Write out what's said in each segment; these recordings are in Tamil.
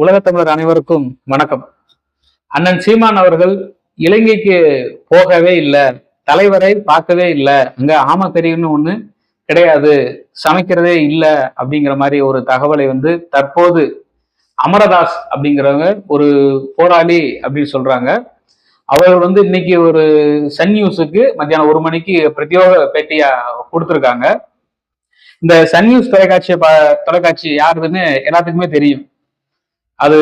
உலகத்தமிழர் அனைவருக்கும் வணக்கம். அண்ணன் சீமான் அவர்கள் இலங்கைக்கு போகவே இல்லை தலைவரை பார்க்கவே இல்லை. அங்க ஆமக்கறின்னு ஒண்ணு கிடையாது சமைக்கிறதே இல்லை அப்படிங்கிற மாதிரி ஒரு தகவலை வந்து தற்போது அமரதாஸ் அப்படிங்கிறவங்க ஒரு போராளி அப்படின்னு சொல்றாங்க. அவர் வந்து இன்னைக்கு ஒரு சன் நியூஸுக்கு மத்தியானம் ஒரு மணிக்கு பிரத்யோக பேட்டியா கொடுத்துருக்காங்க. இந்த சன் நியூஸ் தொலைக்காட்சியை ப- தொலைக்காட்சி யாருதுன்னு எல்லாத்துக்குமே தெரியும். அது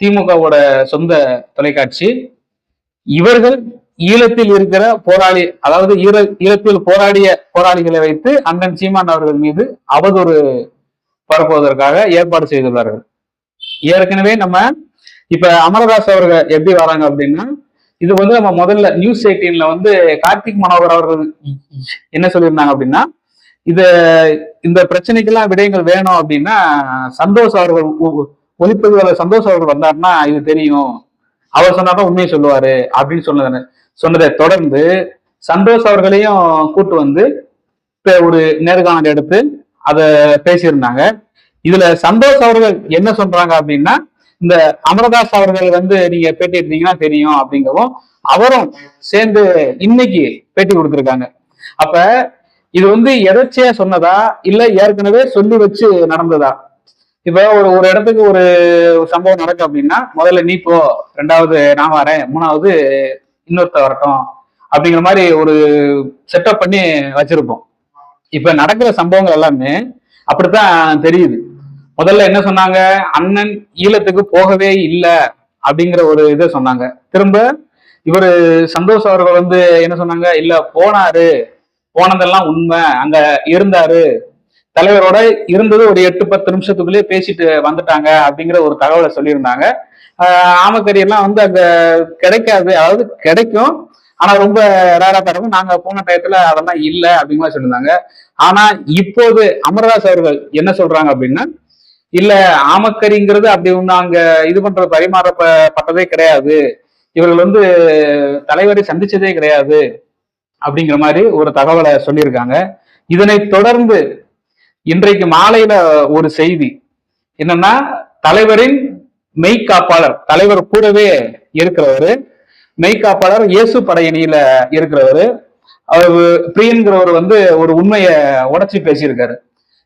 திமுகவோட சொந்த தொலைக்காட்சி. இவர்கள் ஈழத்தில் இருக்கிற போராளி அதாவது ஈர ஈழத்தில் போராடிய போராளிகளை வைத்து அண்ணன் சீமான் அவர்கள் மீது அவதூறு பரப்புவதற்காக ஏற்பாடு செய்துள்ளார்கள். ஏற்கனவே நம்ம இப்ப அமரதாஸ் அவர்கள் எப்படி வராங்க அப்படின்னா இது வந்து நம்ம முதல்ல நியூஸ் எயிட்டீன்ல வந்து கார்த்திக் மனோகர் அவர்கள் என்ன சொல்லியிருந்தாங்க அப்படின்னா இத இந்த பிரச்சனைக்கெல்லாம் விடயங்கள் வேணும் அப்படின்னா சந்தோஷ் அவர்கள் ஒளிப்பதிவாளர் சந்தோஷ் அவர்கள் வந்தாருன்னா இது தெரியும். அவர் சொன்னாதான் உண்மையை சொல்லுவாரு அப்படின்னு சொன்னது சொன்னதை தொடர்ந்து சந்தோஷ் அவர்களையும் கூட்டு வந்து இப்போ ஒரு நேர்காணல் எடுத்து அதை பேசியிருந்தாங்க. இதுல சந்தோஷ் அவர்கள் என்ன சொல்றாங்க அப்படின்னா இந்த அமரதாஸ் அவர்கள் வந்து நீங்க பேட்டி எடுத்தீங்கன்னா தெரியும் அப்படிங்கவும் அவரும் சேர்ந்து இன்னைக்கு பேட்டி கொடுத்திருக்காங்க. அப்ப இது வந்து எதர்ச்சியா சொன்னதா இல்ல ஏற்கனவே சொல்லி வச்சு நடந்ததா? இப்ப ஒரு ஒரு இடத்துக்கு ஒரு சம்பவம் நடக்கும் அப்படின்னா முதல்ல நீ போ ரெண்டாவது நான் வரேன் மூணாவது இன்னொருத்த வரட்டும் அப்படிங்கிற மாதிரி ஒரு செட்டப் பண்ணி வச்சிருப்போம். இப்ப நடக்கிற சம்பவங்கள் எல்லாமே அப்படித்தான் தெரியுது. முதல்ல என்ன சொன்னாங்க? அண்ணன் ஈழத்துக்கு போகவே இல்லை அப்படிங்கிற ஒரு இதை சொன்னாங்க. திரும்ப இவர் சந்தோஷ் அவர்கள் வந்து என்ன சொன்னாங்க? இல்ல போனாரு. போனதெல்லாம் உண்மை. அங்க இருந்தாரு. தலைவரோட இருந்தது ஒரு எட்டு பத்து நிமிஷத்துக்குள்ளேயே பேசிட்டு வந்துட்டாங்க அப்படிங்கிற ஒரு தகவலை சொல்லியிருந்தாங்க. ஆமக்கரியெல்லாம் வந்து அங்க கிடைக்காது. அதாவது கிடைக்கும். ஆனா ரொம்ப ரேரா தான் இருக்கும். நாங்க போன டயத்துல அதெல்லாம் இல்லை அப்படிங்கிற சொல்லியிருந்தாங்க. ஆனா இப்போது அமர்தாஸ் அவர்கள் என்ன சொல்றாங்க அப்படின்னா இல்ல ஆமக்கரிங்கிறது அப்படி ஒண்ணு அங்க இது பண்ற பரிமாறப்பட்டதே கிடையாது. இவர்கள் வந்து தலைவரை சந்திச்சதே கிடையாது. அப்படிங்கிற மாதிரி ஒரு தகவலை சொல்லியிருக்காங்க. இதனை தொடர்ந்து இன்றைக்கு மாலையில ஒரு செய்தி. என்னன்னா தலைவரின் மெய்காப்பாளர் தலைவர் கூடவே இருக்கிறவரு மெய்காப்பாளர் இயேசு படையணியில இருக்கிறவரு அவர் பிரியன்கிறவர் வந்து ஒரு உண்மையை உடச்சி பேசியிருக்காரு.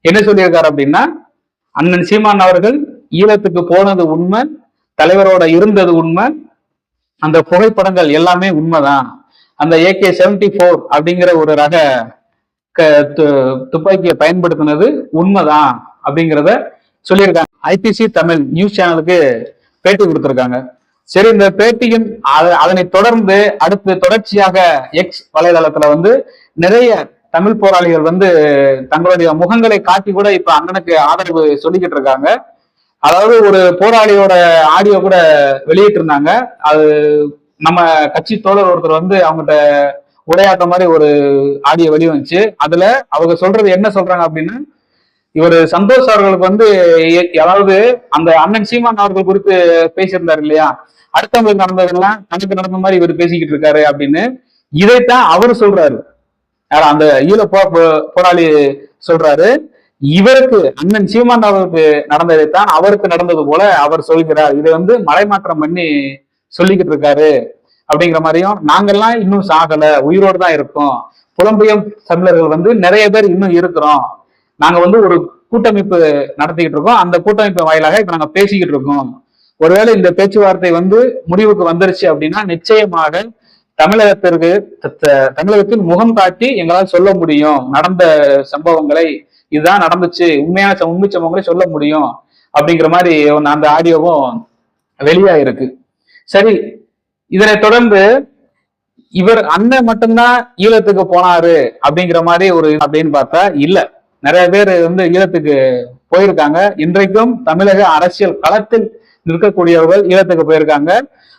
என்ன சொல்லியிருக்காரு அப்படின்னா அண்ணன் சீமான் அவர்கள் ஈழத்துக்கு போனது உண்மை தலைவரோட இருந்தது உண்மை அந்த புகைப்படங்கள் எல்லாமே உண்மைதான். அந்த ஏகே செவன்டி ஃபோர் அப்படிங்கிற ஒரு ரக துப்பாக்கியை பயன்படுத்தினது உண்மைதான் அப்படிங்கிறத சொல்லியிருக்காங்க. ஐபிசி தமிழ் நியூஸ் சேனலுக்கு பேட்டி கொடுத்திருக்காங்க. சரி இந்த பேட்டியும் அதனை தொடர்ந்து அடுத்து தொடர்ச்சியாக எக்ஸ் வலைதளத்துல வந்து நிறைய தமிழ் போராளிகள் வந்து தங்களுடைய முகங்களை காட்டி கூட இப்ப அண்ணனுக்கு ஆதரவு சொல்லிக்கிட்டு இருக்காங்க. அதாவது ஒரு போராளியோட ஆடியோ கூட வெளியிட்டு இருந்தாங்க அது நம்ம கட்சி தோழர் ஒருத்தர் வந்து அவங்ககிட்ட உரையாற்ற மாதிரி ஒரு ஆடியோ வெளிவந்துச்சு அதுல அவங்க சொல்றது என்ன சொல்றாங்க அப்படின்னு இவர் சந்தோஷ் அவர்களுக்கு வந்து அதாவது அந்த அண்ணன் சீமான் அவர்கள் குறித்து பேசியிருந்தாரு இல்லையா? அடுத்தவங்களுக்கு நடந்ததெல்லாம் தனக்கு நடந்த மாதிரி இவர் பேசிக்கிட்டு இருக்காரு அப்படின்னு இதைத்தான் அவர் சொல்றாரு. அந்த ஈழ போ- போராளி சொல்றாரு. இவருக்கு அண்ணன் சீமான் அவருக்கு நடந்ததைத்தான் அவருக்கு நடந்தது போல அவர் சொல்கிறார். இதை வந்து மலைமாற்றம் பண்ணி சொல்லிக்கிட்டு இருக்காரு. அப்படிங்கிற மாதிரியும் நாங்கெல்லாம் இன்னும் சாகல உயிரோடு தான் இருக்கோம். புலம்பெயர் தமிழர்கள் வந்து நிறைய பேர் இன்னும் இருக்கிறோம். நாங்க வந்து ஒரு கூட்டமைப்பு நடத்திக்கிட்டு இருக்கோம். அந்த கூட்டமைப்பு வாயிலாக இப்ப நாங்க பேசிக்கிட்டு இருக்கோம். ஒருவேளை இந்த பேச்சுவார்த்தை வந்து முடிவுக்கு வந்துருச்சு அப்படின்னா நிச்சயமாக தமிழகத்திற்கு த- த- தமிழகத்தில் முகம் காட்டி எங்களால் சொல்ல முடியும். நடந்த சம்பவங்களை இதுதான் நடந்துச்சு. உண்மையான ச- உண்மை சம்பவங்களை சொல்ல முடியும். அப்படிங்கிற மாதிரி அந்த ஆடியோவும் வெளியாயிருக்கு. சரி இதனை தொடர்ந்து இவர் அண்ணன் மட்டும்தான் ஈழத்துக்கு போனாரு அப்படிங்கிற மாதிரி ஒரு அப்படின்னு பார்த்தா இல்ல. நிறைய பேர் வந்து ஈழத்துக்கு போயிருக்காங்க. இன்றைக்கும் தமிழக அரசியல் களத்தில் நிற்கக்கூடியவர்கள் ஈழத்துக்கு போயிருக்காங்க.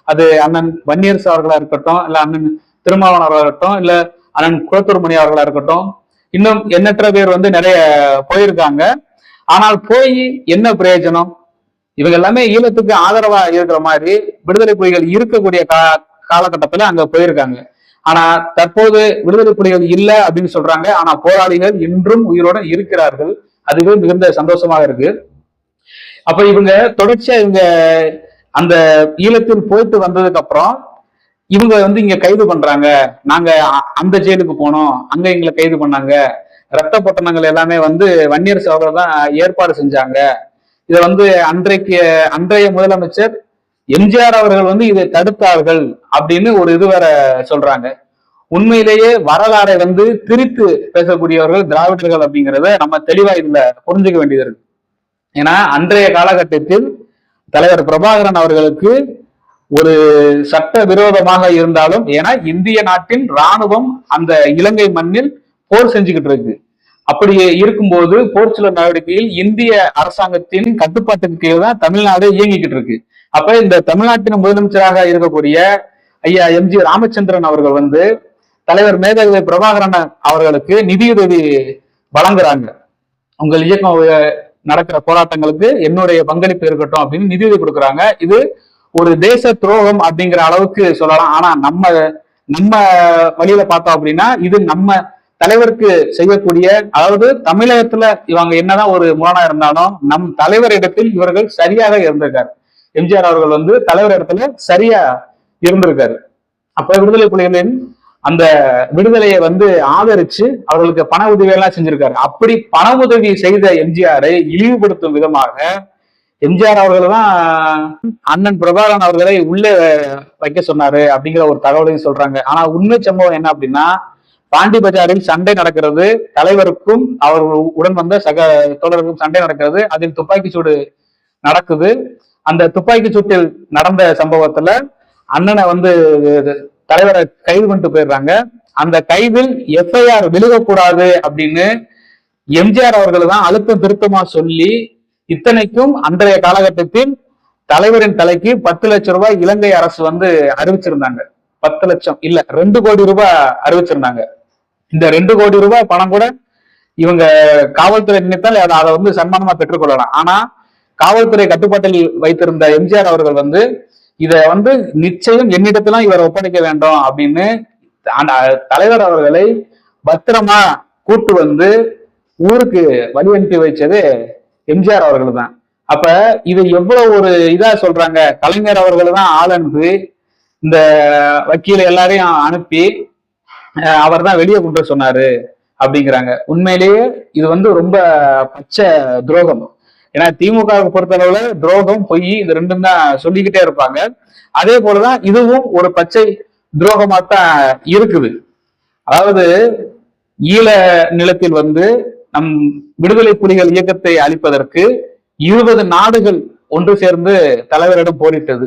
அது அண்ணன் வன்னியரசு அவர்களா இருக்கட்டும் இல்ல அண்ணன் திருமாவளவன் அவர்களா இருக்கட்டும் இல்ல அண்ணன் குளத்தூர்மணி அவர்களா இருக்கட்டும் இன்னும் எண்ணற்ற பேர் வந்து நிறைய போயிருக்காங்க. ஆனால் போய் என்ன பிரயோஜனம்? இவங்க எல்லாமே ஈழத்துக்கு ஆதரவா இருக்கிற மாதிரி விடுதலை புலிகள் இருக்கக்கூடிய கா காலகட்டத்துல அங்க போயிருக்காங்க. ஆனா தற்போது விடுதலை புலிகள் இல்ல அப்படின்னு சொல்றாங்க. ஆனா போராளிகள் இன்றும் உயிரோட இருக்கிறார்கள். அதுவே மிகுந்த சந்தோஷமாக இருக்கு. அப்ப இவங்க தொடர்ச்சியா இவங்க அந்த ஈழத்தில் போயிட்டு வந்ததுக்கு அப்புறம் இவங்க வந்து இங்க கைது பண்றாங்க. நாங்க அ- அந்த ஜெயிலுக்கு போனோம். அங்க எங்களை கைது பண்ணாங்க. ரத்த பொட்டணங்கள் எல்லாமே வந்து வன்னியர் சகோதரர் தான் ஏற்பாடு செஞ்சாங்க. இதை வந்து அன்றைக்கு அன்றைய முதலமைச்சர் எம்ஜிஆர் அவர்கள் வந்து இதை தடுத்தார்கள் அப்படின்னு ஒரு இது வேற சொல்றாங்க. உண்மையிலேயே வரலாறை வந்து திரித்து பேசக்கூடியவர்கள் திராவிடர்கள் அப்படிங்கிறத நம்ம தெளிவா இதுல புரிஞ்சுக்க வேண்டியது இருக்கு. ஏன்னா அன்றைய காலகட்டத்தில் தலைவர் பிரபாகரன் அவர்களுக்கு ஒரு சட்ட விரோதமாக இருந்தாலும் ஏன்னா இந்திய நாட்டின் ராணுவம் அந்த இலங்கை மண்ணில் போர் செஞ்சுக்கிட்டு இருக்கு. அப்படி இருக்கும்போது போர்ச்சுலர் நடவடிக்கையில் இந்திய அரசாங்கத்தின் கட்டுப்பாட்டுக்கு கீழே தான் தமிழ்நாடு இயங்கிக்கிட்டு இருக்கு. அப்ப இந்த தமிழ்நாட்டின் முதலமைச்சராக இருக்கக்கூடிய ஐயா எம்ஜி ராமச்சந்திரன் அவர்கள் வந்து தலைவர் மேதகவி பிரபாகரன் அவர்களுக்கு நிதியுதவி வழங்குறாங்க. உங்கள் இயக்கம் நடக்கிற போராட்டங்களுக்கு என்னுடைய பங்களிப்பு இருக்கட்டும் அப்படின்னு நிதியுதவி கொடுக்குறாங்க. இது ஒரு தேச துரோகம் அப்படிங்கிற அளவுக்கு சொல்லலாம். ஆனா நம்ம நம்ம வழியில பார்த்தோம் அப்படின்னா இது நம்ம தலைவருக்கு செய்யக்கூடிய அதாவது தமிழகத்துல இவங்க என்னதான் ஒரு முரணா இருந்தாலும் நம் தலைவரிடத்தில் இவர்கள் சரியாக இருந்திருக்காரு. எம்ஜிஆர் அவர்கள் வந்து தலைவர் இடத்துல சரியா இருந்திருக்காரு. அப்ப விடுதலை புலிகளின் அந்த விடுதலையை வந்து ஆதரிச்சு அவர்களுக்கு பண உதவி எல்லாம் செஞ்சிருக்காரு. அப்படி பண உதவி செய்த எம்ஜிஆரை இழிவுபடுத்தும் விதமாக எம்ஜிஆர் அவர்கள் தான் அண்ணன் பிரபாகரன் அவர்களை உள்ளே வைக்க சொன்னாரு அப்படிங்கிற ஒரு தகவலையும் சொல்றாங்க. ஆனா உண்மை சம்பவம் என்ன அப்படின்னா பாண்டி பஜாரில் சண்டை நடக்கிறது. தலைவருக்கும் அவர் உடன் வந்த சக தோழருக்கும் சண்டை நடக்கிறது. அதில் துப்பாக்கி சூடு நடக்குது. அந்த துப்பாக்கி சூட்டில் நடந்த சம்பவத்துல அண்ணனை வந்து தலைவரை கைது பண்ணிட்டு போயிடுறாங்க. அந்த கைதில் எஃப்ஐஆர் விழுகக்கூடாது அப்படின்னு எம்ஜிஆர் அவர்கள் தான் அழுத்தம் திருத்தமா சொல்லி இத்தனைக்கும் அன்றைய காலகட்டத்தில் தலைவரின் தலைக்கு பத்து லட்சம் ரூபாய் இலங்கை அரசு வந்து அறிவிச்சிருந்தாங்க. பத்து லட்சம் இல்ல ரெண்டு கோடி ரூபாய் அறிவிச்சிருந்தாங்க. இந்த ரெண்டு கோடி ரூபாய் பணம் கூட இவங்க காவல்துறை நினைத்தால் அதை அதை வந்து சன்மானமா பெற்றுக்கொள்ளலாம். ஆனா காவல்துறை கட்டுப்பாட்டில் வைத்திருந்த எம்ஜிஆர் அவர்கள் வந்து இதை வந்து நிச்சயம் என்னிடத்திலாம் இவரை ஒப்படைக்க வேண்டும் அப்படின்னு அந்த தலைவர் அவர்களை பத்திரமா கூட்டு வந்து ஊருக்கு வழி அனுப்பி வைச்சது எம்ஜிஆர் அவர்கள் தான். அப்ப இது எவ்வளவு ஒரு இதா சொல்றாங்க? கலைஞர் அவர்கள் தான் ஆள் அனுப்பி இந்த வக்கீல எல்லாரையும் அனுப்பி அவர் தான் வெளியே கொண்டு சொன்னாரு அப்படிங்கிறாங்க. உண்மையிலேயே இது வந்து ரொம்ப பச்சை துரோகம். ஏன்னா திமுக பொறுத்தளவுல துரோகம் பொய் இது ரெண்டும் தான் சொல்லிக்கிட்டே இருப்பாங்க. அதே போலதான் இதுவும் ஒரு பச்சை துரோகமா தான் இருக்குது. அதாவது ஈழ நிலத்தில் வந்து நம் விடுதலை புலிகள் இயக்கத்தை அழிப்பதற்கு இருபது நாடுகள் ஒன்று சேர்ந்து தலைவரிடம் போரிட்டது.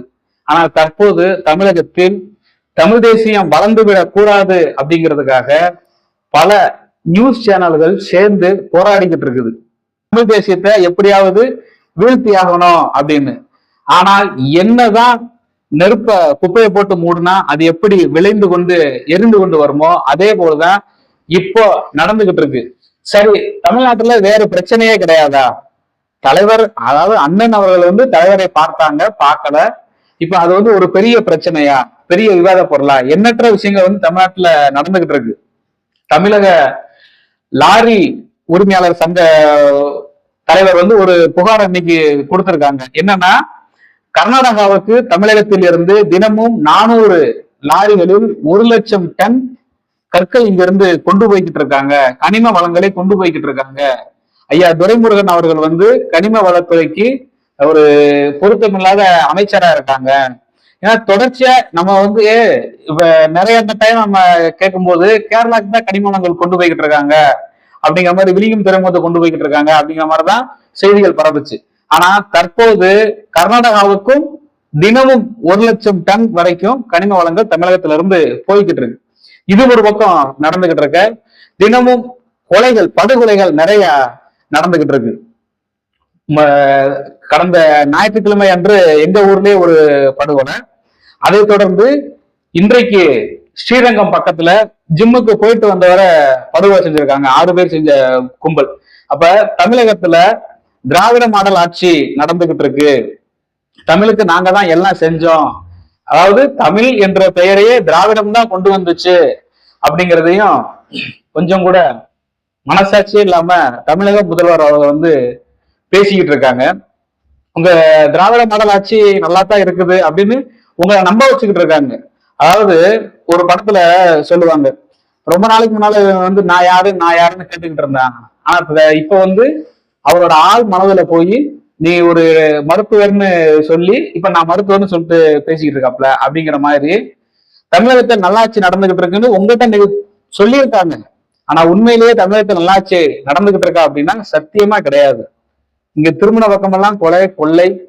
ஆனால் தற்போது தமிழகத்தில் தமிழ் தேசியம் வளர்ந்துவிடக் கூடாது அப்படிங்கிறதுக்காக பல நியூஸ் சேனல்கள் சேர்ந்து போராடிக்கிட்டு இருக்குது. தமிழ் தேசியத்தை எப்படியாவது வீழ்த்தி ஆகணும் அப்படின்னு. ஆனால் என்னதான் நெருப்ப குப்பையை போட்டு மூடுனா அது எப்படி விளைந்து கொண்டு எரிந்து கொண்டு வருமோ அதே போலதான் இப்போ நடந்துகிட்டு இருக்கு. சரி தமிழ்நாட்டுல வேற பிரச்சனையே கிடையாதா? தலைவர் அதாவது அண்ணன் அவர்கள் வந்து தலைவரை பார்த்தாங்க பார்க்கல. இப்ப அது வந்து ஒரு பெரிய பிரச்சனையா? பெரிய விவாத பொருளா? எண்ணற்ற விஷயங்கள் வந்து தமிழ்நாட்டுல நடந்துகிட்டு இருக்கு. தமிழக லாரி உரிமையாளர் சங்க தலைவர் வந்து ஒரு புகார் அன்னைக்கு கொடுத்திருக்காங்க. என்னன்னா கர்நாடகாவுக்கு தமிழகத்தில் இருந்து தினமும் நானூறு லாரிகளில் ஒரு லட்சம் டன் கற்கள் இங்கிருந்து கொண்டு போய்கிட்டு இருக்காங்க. கனிம வளங்களை கொண்டு போய்கிட்டு இருக்காங்க. ஐயா துரைமுருகன் அவர்கள் வந்து கனிம வளத்துறைக்கு ஒரு பொருத்தமில்லாத அமைச்சரா இருக்காங்க. ஏன்னா தொடர்ச்சியா நம்ம வந்து இப்ப நிறைய டைம் நம்ம கேட்கும்போது கேரளாக்கு தான் கனிம வளங்கள் கொண்டு போய்கிட்டு இருக்காங்க. அப்படிங்கிற மாதிரி விழியும் துறைமுகத்தை கொண்டு போய்கிட்டு இருக்காங்க அப்படிங்கிற மாதிரிதான் செய்திகள் பரவுச்சு ஆனா தற்போது கர்நாடகாவுக்கும் தினமும் ஒரு லட்சம் டன் வரைக்கும் கனிம வளங்கள் தமிழகத்துல இருந்து போய்கிட்டு இருக்கு. இது ஒரு பக்கம் நடந்துகிட்டு இருக்க. தினமும் கொலைகள் படுகொலைகள் நிறைய நடந்துகிட்டு இருக்கு. ம- கடந்த ஞாயிற்றுக்கிழமை அன்று எங்க ஊர்லயே ஒரு படுகொலை. அதை தொடர்ந்து இன்றைக்கு ஸ்ரீரங்கம் பக்கத்துல ஜிம்முக்கு போயிட்டு வந்தவரை படுகொலை செஞ்சிருக்காங்க. ஆறு பேர் செஞ்ச கும்பல். அப்ப தமிழகத்துல திராவிட மாடல் ஆட்சி நடந்துகிட்டு இருக்கு. தமிழுக்கு நாங்க தான் எல்லாம் செஞ்சோம். அதாவது தமிழ் என்ற பெயரையே திராவிடம் தான் கொண்டு வந்துச்சு அப்படிங்கிறதையும் கொஞ்சம் கூட மனசாட்சியே இல்லாம தமிழக முதல்வர் அவங்க வந்து பேசிக்கிட்டு இருக்காங்க. உங்க திராவிட மாடல் ஆட்சி நல்லா தான் இருக்குது அப்படின்னு உங்களை நம்ப வச்சுக்கிட்டு இருக்காங்க. அதாவது ஒரு படத்துல சொல்லுவாங்க ரொம்ப நாளைக்கு முன்னால வந்து நான் யாரு நான் யாருன்னு கேட்டுக்கிட்டு இருந்தாங்க. ஆனா இப்ப- வந்து அவரோட ஆள் மனதுல போய் நீ ஒரு மருத்துவர்னு சொல்லி இப்ப நான் மருத்துவர்னு சொல்லிட்டு பேசிக்கிட்டு இருக்காப்ல அப்படிங்கிற மாதிரி தமிழகத்தை நல்லாட்சி நடந்துகிட்டு இருக்குன்னு உங்ககிட்ட நீங்க சொல்லியிருக்காங்க. ஆனா உண்மையிலேயே தமிழகத்தை நல்லாட்சி நடந்துகிட்டு இருக்கா அப்படின்னா சத்தியமா கிடையாது. இங்க திருமண பக்கமெல்லாம் கொலை கொள்ளை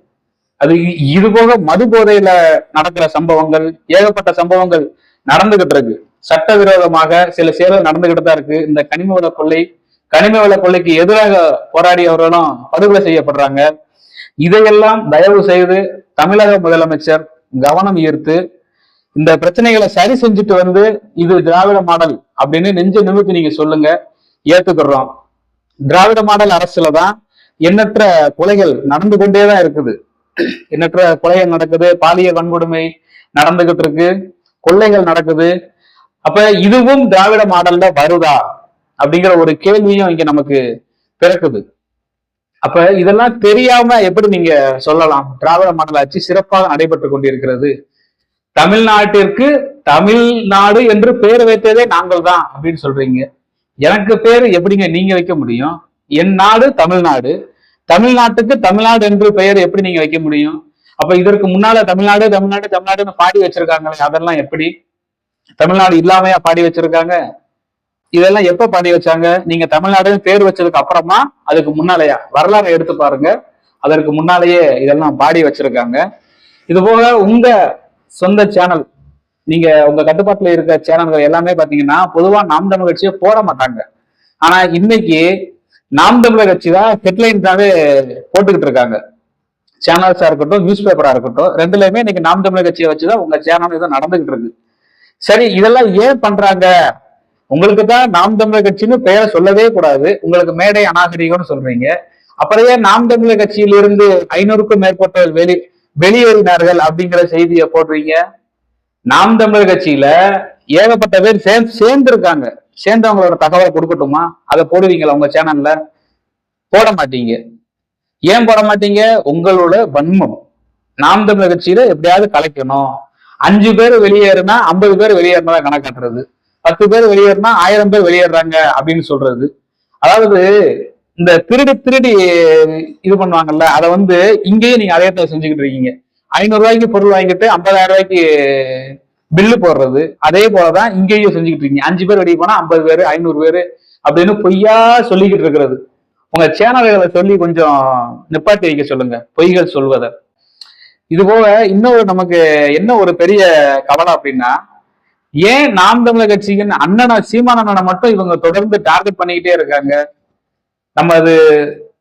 அது இது போக மது போதையில நடக்கிற சம்பவங்கள் ஏகப்பட்ட சம்பவங்கள் நடந்துகிட்டு இருக்கு. சட்டவிரோதமாக சில செயல்கள் நடந்துகிட்டு தான் இருக்கு. இந்த கனிம வள கொள்ளை கனிம வள கொள்ளைக்கு எதிராக போராடியவர்களும் படுகொலை செய்யப்படுறாங்க. இதையெல்லாம் தயவு செய்து தமிழக முதலமைச்சர் கவனம் ஈர்த்து இந்த பிரச்சனைகளை சரி செஞ்சுட்டு வந்து இது திராவிட மாடல் அப்படின்னு நெஞ்ச நிமித்து நீங்க சொல்லுங்க ஏத்துக்கிறோம். திராவிட மாடல் அரசுல தான் எண்ணற்ற கொலைகள் நடந்து கொண்டே தான் இருக்குது. எண்ணற்ற கொலைகள் நடக்குது பாலியல் வன்கொடுமை நடந்துகிட்டு இருக்கு கொள்ளைகள் நடக்குது. அப்ப இதுவும் திராவிட மாடல்ல வருதா? அப்படிங்கிற ஒரு கேள்வியும் இங்க நமக்கு பிறக்குது. அப்ப இதெல்லாம் தெரியாம எப்படி நீங்க சொல்லலாம்? திராவிட மாடல் ஆட்சி சிறப்பாக நடைபெற்று கொண்டிருக்கிறது. தமிழ்நாட்டிற்கு தமிழ்நாடு என்று பேர் வைத்ததே நாங்கள் தான் அப்படின்னு சொல்றீங்க. எனக்கு பேர் எப்படிங்க நீங்க வைக்க முடியும்? என் நாடு தமிழ்நாடு. தமிழ்நாட்டுக்கு தமிழ்நாடு என்று பெயர் எப்படி நீங்க வைக்க முடியும்? அப்ப இதற்கு முன்னால தமிழ்நாடு தமிழ்நாடு தமிழ்நாடுன்னு பாடி வச்சிருக்காங்களே அதெல்லாம் எப்படி? தமிழ்நாடு இல்லாமையா பாடி வச்சிருக்காங்க? இதெல்லாம் எப்ப பாடி வச்சாங்க? நீங்க தமிழ்நாடுன்னு பேர் வச்சதுக்கு அப்புறமா அதுக்கு முன்னாலயா? வரலாறு எடுத்து பாருங்க. அதற்கு முன்னாலேயே இதெல்லாம் பாடி வச்சிருக்காங்க. இது போக உங்க சொந்த சேனல் நீங்க உங்க கட்டுப்பாட்டுல இருக்க சேனல்கள் எல்லாமே பாத்தீங்கன்னா பொதுவா நாம் தமிழ் கட்சியை போட மாட்டாங்க. ஆனா இன்னைக்கு நாம் தமிழர் கட்சி தான் ஹெட்லைன்ஸாவே போட்டுக்கிட்டு இருக்காங்க. சேனல்ஸா இருக்கட்டும் நியூஸ் பேப்பரா இருக்கட்டும் ரெண்டுலயுமே இன்னைக்கு நாம் தமிழர் கட்சியை வச்சுதான் உங்க சேனல் இதை நடந்துகிட்டு இருக்கு. சரி இதெல்லாம் ஏன் பண்றாங்க? உங்களுக்கு தான் நாம் தமிழர் கட்சின்னு பெயரை சொல்லவே கூடாது. உங்களுக்கு மேடை அநாகரிகம்னு சொல்றீங்க. அப்புறம் ஏன் நாம் தமிழர் கட்சியிலிருந்து ஐநூறுக்கும் மேற்பட்டவர் வெளி வெளியேறினார்கள் அப்படிங்கிற செய்தியை போடுறீங்க? நாம் தமிழர் கட்சியில ஏகப்பட்ட பேர் சேர்ந்து சேர்ந்து இருக்காங்க சேர்ந்தவங்களோட தகவலை கொடுக்கட்டுமா? அதை போடுவீங்களா உங்க சேனல்ல போட மாட்டீங்க. ஏன் போட மாட்டீங்க? உங்களோட வன்மம். நாம் தமிழ் கட்சியில எப்படியாவது கலைக்கணும். அஞ்சு பேர் வெளியேறுனா ஐம்பது பேர் வெளியேறினதா கணக்காட்டுறது பத்து பேர் வெளியேறினா ஆயிரம் பேர் வெளியேறாங்க அப்படின்னு சொல்றது. அதாவது இந்த திருடி திருடி இது பண்ணுவாங்கல்ல அதை வந்து இங்கேயும் நீங்க அதே செஞ்சுக்கிட்டு இருக்கீங்க. ஐநூறு ரூபாய்க்கு பொருள் வாங்கிட்டு ஐம்பதாயிரம் ரூபாய்க்கு பில்லு போடுறது. அதே போலதான் இங்கேயும் செஞ்சுக்கிட்டு இருக்கீங்க. அஞ்சு பேர் வெளியே போனா ஐம்பது பேர் ஐநூறு பேர் அப்படின்னு பொய்யா சொல்லிக்கிட்டு இருக்கிறது. உங்க சேனல்களை சொல்லி கொஞ்சம் நிப்பாட்டி வைக்க சொல்லுங்க. பொய்கள் சொல்வதை. இது போக இன்னொரு நமக்கு என்ன ஒரு பெரிய கவலை அப்படின்னா ஏன் நாம் தமிழர் கட்சிக்கு அண்ணனை சீமான் அண்ணனை மட்டும் இவங்க தொடர்ந்து டார்கெட் பண்ணிக்கிட்டே இருக்காங்க? நம்ம அது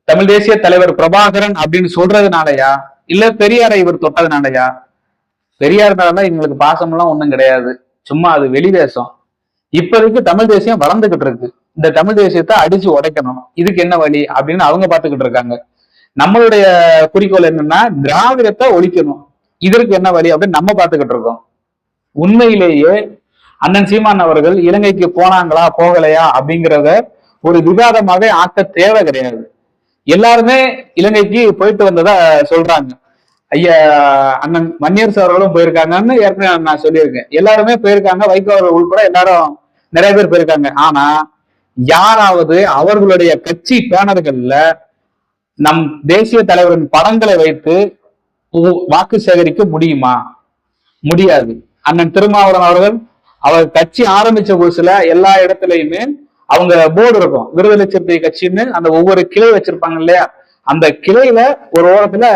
தமிழ் தேசிய தலைவர் பிரபாகரன் அப்படின்னு சொல்றதுனாலயா? இல்ல பெரியாரை இவர் தொட்டதுனாலயா? பெரியார் மேலாம் இவங்களுக்கு பாசம்லாம் ஒன்றும் கிடையாது. சும்மா அது வெளிவேஷம் இப்போதைக்கு தமிழ் தேசியம் வளர்ந்துகிட்டு இருக்கு. இந்த தமிழ் தேசியத்தை அடிச்சு உடைக்கணும். இதுக்கு என்ன வழி? அப்படின்னு அவங்க பார்த்துக்கிட்டு இருக்காங்க. நம்மளுடைய குறிக்கோள் என்னன்னா திராவிடத்தை ஒழிக்கணும். இதற்கு என்ன வழி அப்படின்னு நம்ம பார்த்துக்கிட்டு இருக்கோம். உண்மையிலேயே அண்ணன் சீமான் அவர்கள் இலங்கைக்கு போனாங்களா போகலையா அப்படிங்கிறத ஒரு விவாதமாவே ஆக்க தேவை கிடையாது. எல்லாருமே இலங்கைக்கு போயிட்டு வந்ததா சொல்றாங்க. ஐயா அண்ணன் மன்னியர் சார் அவர்களும் போயிருக்காங்கன்னு ஏற்கனவே நான் சொல்லியிருக்கேன். எல்லாருமே போயிருக்காங்க. வைகோ அவர்கள் உள்பட எல்லாரும் நிறைய பேர் போயிருக்காங்க. ஆனா யாராவது அவர்களுடைய கட்சி பேனர்கள்ல நம் தேசிய தலைவரின் படங்களை வைத்து வாக்கு சேகரிக்க முடியுமா? முடியாது. அண்ணன் திருமாவளவன் அவர்கள் அவர் கட்சி ஆரம்பிச்ச புதுசுல எல்லா இடத்துலயுமே அவங்க போர்டு இருக்கும். விடுதலை சிறுத்தை கட்சின்னு அந்த ஒவ்வொரு கிளை வச்சிருப்பாங்க இல்லையா? அந்த கிளையில ஒரு ஓரத்துல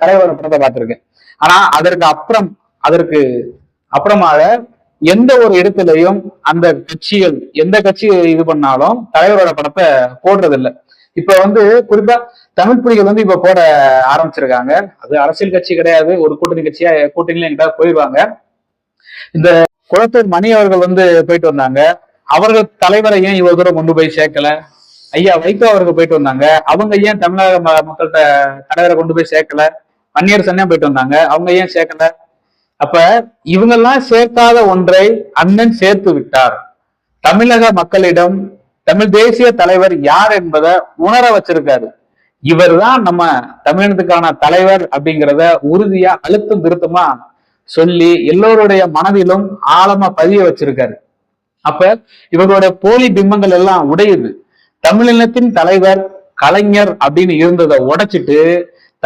தலைவர் படத்தை பார்த்திருக்கேன். ஆனா அதற்கு அப்புறம் அதற்கு அப்புறமாக எந்த ஒரு இடத்துலயும் அந்த கட்சிகள் எந்த கட்சி இது பண்ணாலும் தலைவரோட படத்தை போடுறது இல்ல இப்ப வந்து குறிப்பா தமிழ் புலிகள் வந்து இப்ப போட ஆரம்பிச்சிருக்காங்க. அது அரசியல் கட்சி கிடையாது ஒரு கூட்டணி கட்சியா கூட்டணியில எங்கிட்ட போயிடுவாங்க இந்த குளத்தூர் மணி அவர்கள் வந்து போயிட்டு வந்தாங்க. அவர்கள் தலைவரை ஏன் இவ்வளவு தூரம் கொண்டு போய் சேர்க்கல? ஐயா வைகோ அவருக்கு போயிட்டு வந்தாங்க. அவங்க ஏன் தமிழக ம- மக்கள்கிட்ட தலைவரை கொண்டு போய் சேர்க்கல? வன்னியர் சன்னியா போயிட்டு வந்தாங்க. அவங்க ஏன் சேர்க்கல? அப்ப இவங்கெல்லாம் சேர்க்காத ஒன்றை அண்ணன் சேர்த்து விட்டார். தமிழக மக்களிடம் தமிழ் தேசிய தலைவர் யார் என்பதை உணர வச்சிருக்காரு. இவர்தான் நம்ம தமிழினத்துக்கான தலைவர் அப்படிங்கிறத உறுதியா அழுத்தம் திருத்தமா சொல்லி எல்லோருடைய மனதிலும் ஆழமா பதிய வச்சிருக்காரு. அப்ப இவர்களுடைய போலி பிம்பங்கள் எல்லாம் உடையுது. தமிழினத்தின் தலைவர் கலைஞர் அப்படின்னு இருந்ததை உடைச்சிட்டு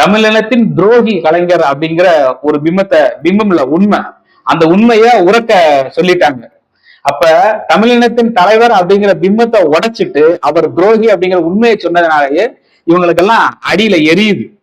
தமிழினத்தின் துரோகி கலைஞர் அப்படிங்கிற ஒரு பிம்பத்தை பிம்பம் இல்ல உண்மை. அந்த உண்மைய உறக்க சொல்லிட்டாங்க. அப்ப தமிழினத்தின் தலைவர் அப்படிங்கிற பிம்பத்தை உடைச்சிட்டு அவர் துரோகி அப்படிங்கிற உண்மையை சொன்னதுனாலயே இவங்களுக்கெல்லாம் அடியில எரியுது.